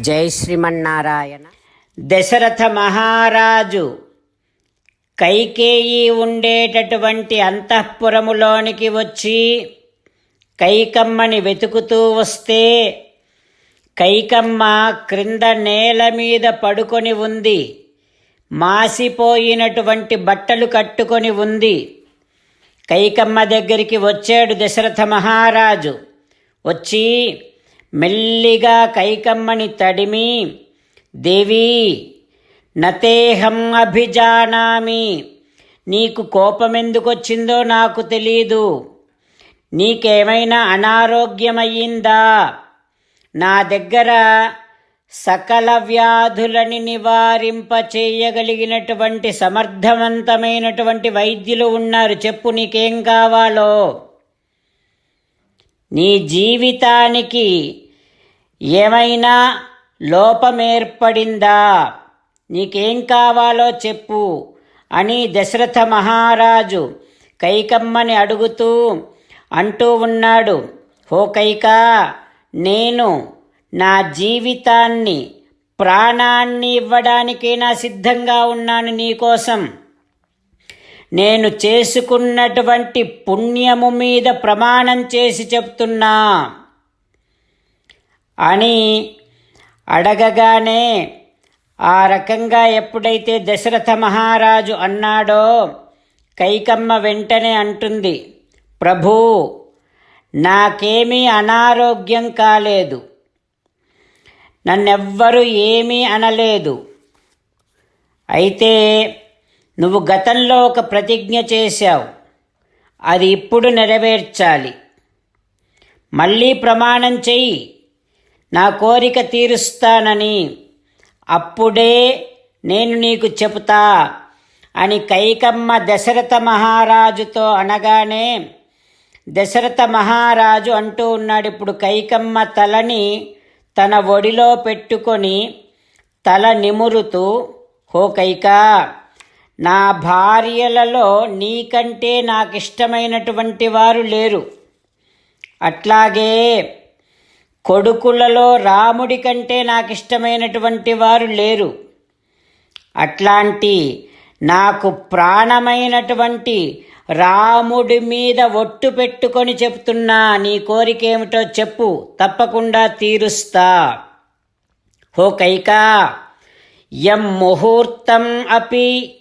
జై శ్రీమన్నారాయణ. దశరథ మహారాజు కైకేయి ఉండేటటువంటి అంతఃపురములోనికి వచ్చి కైకమ్మని వెతుకుతూ వస్తే కైకమ్మ క్రింద నేల మీద పడుకొని ఉంది. మాసిపోయినటువంటి బట్టలు కట్టుకొని ఉంది. కైకమ్మ దగ్గరికి వచ్చాడు దశరథ మహారాజు. వచ్చి మెల్లిగా కైకమ్మని తడిమి దేవి నతేహం అభిజానామి. నీకు కోపం నాకు తెలీదు. నీకేమైనా అనారోగ్యమయ్యిందా? నా దగ్గర సకల వ్యాధులని నివారింప చేయగలిగినటువంటి సమర్థవంతమైనటువంటి వైద్యులు ఉన్నారు. చెప్పు నీకేం కావాలో. నీ జీవితానికి ఏమైనా లోపం ఏర్పడిందా నీకేం కావాలో చెప్పు అని దశరథ మహారాజు కైకమ్మని అడుగుతూ అంటూ ఉన్నాడు. హో కైక నేను నా జీవితాన్ని ప్రాణాన్ని ఇవ్వడానికైనా సిద్ధంగా ఉన్నాను నీకోసం? నేను చేసుకున్నటువంటి పుణ్యము మీద ప్రమాణం చేసి చెప్తున్నా. అని అడగగానే ఆ రకంగా ఎప్పుడైతే దశరథ మహారాజు అన్నాడో కైకమ్మ వెంటనే అంటుంది ప్రభూ నాకేమీ అనారోగ్యం కాలేదు. నన్నెవ్వరూ ఏమీ అనలేదు. అయితే నువ్వు గతంలో ఒక ప్రతిజ్ఞ చేశావు. అది ఇప్పుడు నెరవేర్చాలి. మళ్ళీ ప్రమాణం చెయ్యి. నా కోరిక తీరుస్తానని అప్పుడే నేను నీకు చెబుతా అని కైకమ్మ దశరథ మహారాజుతో అనగానే దశరథ మహారాజు అంటూ ఉన్నాడు ఇప్పుడు కైకమ్మ తలని తన ఒడిలో పెట్టుకొని తల నిమురుతూ హో కైకా నా భార్యలలో నీకంటే నాకు ఇష్టమైనటువంటి వారు లేరు. అట్లాగే కొడుకులలో రాముడి కంటే నాకు ఇష్టమైనటువంటి వారు లేరు. అట్లాంటి నాకు ప్రాణమైనటువంటి రాముడి మీద ఒట్టు పెట్టుకొని చెప్తున్నా నీ కోరిక ఏమిటో చెప్పు తప్పకుండా తీరుస్తా. హో కైకా ఎం ముహూర్తం అపి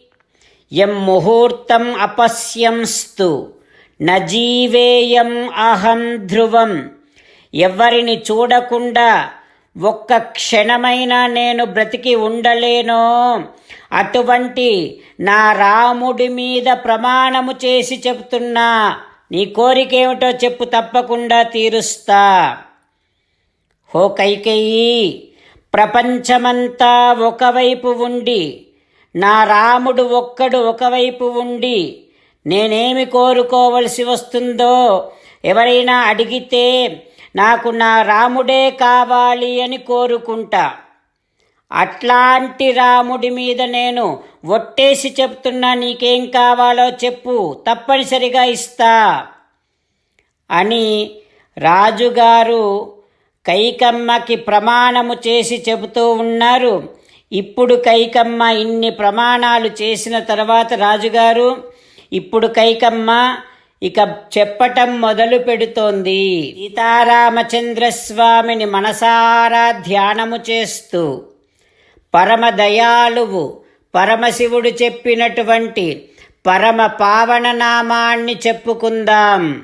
ఎం ముహూర్తం అపశ్యంస్తు నజీవేయం అహం ధ్రువం. ఎవరిని చూడకుండా ఒక్క క్షణమైనా నేను బ్రతికి ఉండలేనో. అటువంటి నా రాముడి మీద ప్రమాణము చేసి చెప్తున్నా నీ కోరికేమిటో చెప్పు తప్పకుండా తీరుస్తా. హో కైకేయి ప్రపంచమంతా ఒకవైపు ఉండి నా రాముడు ఒక్కడు ఒకవైపు ఉండి నేనేమి కోరుకోవలసి వస్తుందో ఎవరైనా అడిగితే నాకు నా రాముడే కావాలి అని కోరుకుంటా. అట్లాంటి రాముడి మీద నేను ఒట్టేసి చెప్తున్నా నీకేం కావాలో చెప్పు తప్పనిసరిగా ఇస్తా అని రాజుగారు కైకమ్మకి ప్రమాణము చేసి చెబుతూ ఉన్నారు. ఇప్పుడు కైకమ్మ ఇన్ని ప్రమాణాలు చేసిన తర్వాత రాజుగారు ఇప్పుడు కైకమ్మ ఇక చెప్పటం మొదలు పెడుతోంది. సీతారామచంద్రస్వామిని మనసారా ధ్యానము చేస్తూ పరమదయాళువు పరమశివుడు చెప్పినటువంటి పరమ పావన నామాన్ని చెప్పుకుందాం.